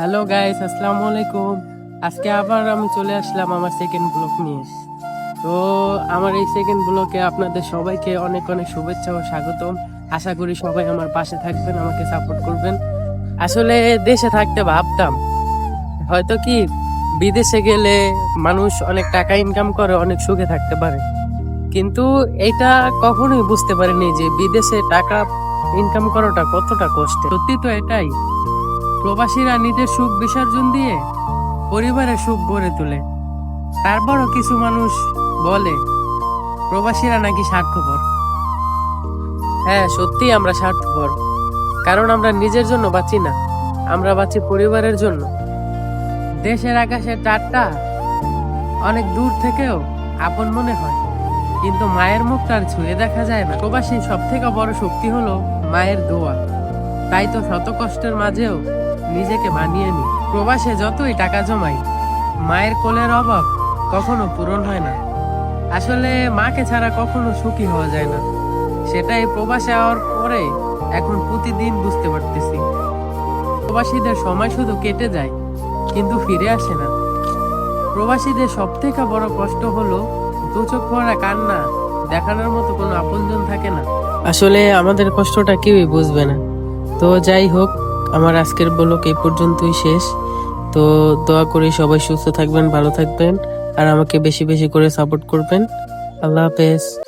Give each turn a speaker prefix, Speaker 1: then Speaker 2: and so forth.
Speaker 1: Hello guys আসসালামু আলাইকুম আজকে আবার আমি চলে আসলাম আমার সেকেন্ড ব্লগ নিয়ে। তো আমার এই সেকেন্ড ব্লগে আপনাদের সবাইকে অনেক অনেক শুভেচ্ছা ও স্বাগতম। আশা করি সবাই আমার পাশে থাকবেন, আমাকে সাপোর্ট করবেন। আসলে দেশে থাকতে ভাবতাম, হয়তো কি বিদেশে গেলে মানুষ অনেক টাকা ইনকাম করে, অনেক সুখে থাকতে পারে। কিন্তু এটা কখনোই বুঝতে পারিনি যে বিদেশে টাকা ইনকাম করাটা কতটা কষ্ট সত্যি তো এটাই প্রবাসীরা নিজের সুখ বিসর্জন দিয়ে পরিবারের সুখ গড়ে তোলে। তারপরও কিছু মানুষ বলে, প্রবাসীরা নাকি স্বার্থপর। হ্যাঁ সত্যি আমরা স্বার্থপর। কারণ আমরা নিজের জন্য বাঁচি না, আমরা বাঁচি পরিবারের জন্য। দেশের আকাশের চারটা অনেক দূর থেকেও আপন মনে হয়, কিন্তু মায়ের মুখটা আর ছুঁয়ে দেখা যায় না। প্রবাসী সব থেকে বড় শক্তি হলো মায়ের দোয়া। তাই তো শত কষ্টের মাঝেও নিজেকে মানিয়ে নি। প্রবাসে যতই টাকা জমাই, মায়ের কোলের অভাব কখনো পূরণ হয় না। আসলে মাকে ছাড়া কখনো সুখী হওয়া যায় না। সেটাই প্রবাসে হওয়ার পরে এখন প্রতিদিন বুঝতে পারতেছি। প্রবাসীদের সময় শুধু কেটে যায়, কিন্তু ফিরে আসে না। প্রবাসীদের সব থেকে বড় কষ্ট হলো দু চোখ ভরা কান্না, দেখানোর মতো কোনো আপনজন থাকে না। আসলে আমাদের কষ্টটা কেউই বুঝবে না। তো যাই হোক আমার আজকের ব্লগ এই পর্যন্তই শেষ। তো দোয়া করি সবাই সুস্থ থাকবেন, ভালো থাকবেন, আর আমাকে বেশি বেশি করে সাপোর্ট করবেন। আল্লাহ হাফেজ।